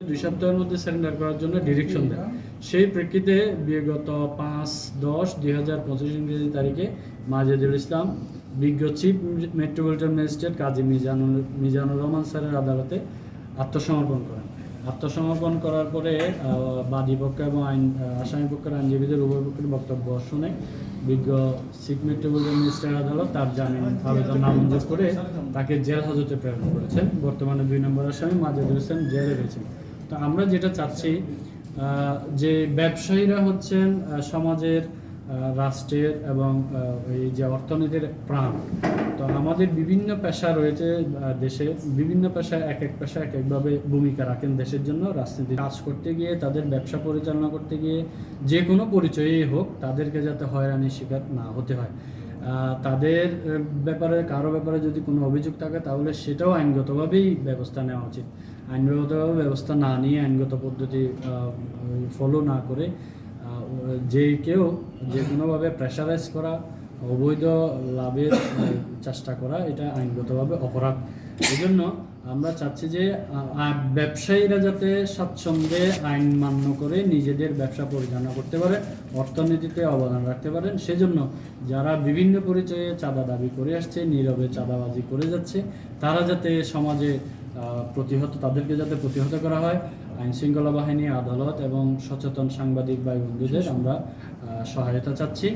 দুই সপ্তাহের মধ্যে সারেন্ডার করার জন্য ডিরেকশন দেয়। সেই প্রেক্ষিতে বিগত পাঁচ দশ দুই হাজার পঁচিশ ইংরেজি তারিখে মাজেদুল ইসলাম বিজ্ঞ chief metropolitan magistrate Kazi Mizanur Mizanur Rahman স্যারের আদালতে আত্মসমর্পণ করেন। আত্মসমর্পণ করার পরে আহ, বাদী পক্ষ এবং আইন আসামি পক্ষের আইনজীবীদের উভয় পক্ষের বক্তব্য শুনে বিজ্ঞ চিফ মেট্রোপলিটন ম্যাজিস্ট্রেট আদালত তার জামিন আবেদন নামঞ্জুর করে তাকে জেল হাজতে প্রেরণ করেছেন। বর্তমানে দুই নম্বর আসামি মাজেদুল ইসলাম জেলে রয়েছেন। তো আমরা যেটা চাচ্ছি যে ব্যবসায়ীরা হচ্ছেন সমাজের রাষ্ট্রের এবং এই যে অর্থনীতির প্রাণ। তো আমাদের বিভিন্ন পেশা রয়েছে দেশে। বিভিন্ন পেশায় এক এক পেশা এক একভাবে ভূমিকা রাখেন দেশের জন্য। রাজনীতি কাজ করতে গিয়ে, তাদের ব্যবসা পরিচালনা করতে গিয়ে, যে কোনো পরিচয়েই হোক, তাদেরকে যাতে হয়রানির শিকার না হতে হয়। তাদের ব্যাপারে, কারও ব্যাপারে যদি কোনো অভিযোগ থাকে, তাহলে সেটাও আইনগতভাবেই ব্যবস্থা নেওয়া উচিত। আইনগতভাবে ব্যবস্থা না নিয়ে, আইনগত পদ্ধতি ফলো না করে যে কেউ, যে কোনোভাবে প্রেশারাইজ করা অবৈধ লাভের চেষ্টা করা, এটা আইনগতভাবে অপরাধ। এই জন্য আমরা চাচ্ছি যে ব্যবসায়ীরা যাতে স্বাচ্ছন্দ্যে আইন মান্য করে নিজেদের ব্যবসা পরিচালনা করতে পারে, অর্থনীতিতে অবদান রাখতে পারেন। সেজন্য যারা বিভিন্ন পরিচয়ে চাঁদা দাবি করে আসছে, নীরবে চাঁদাবাজি করে যাচ্ছে, তারা যাতে সমাজে প্রতিহত, তাদেরকে যাতে প্রতিহত করা হয়। আইন শৃঙ্খলা বাহিনী, আদালত এবং সচেতন সাংবাদিক ভাই বন্ধুদের আমরা সহায়তা চাচ্ছি।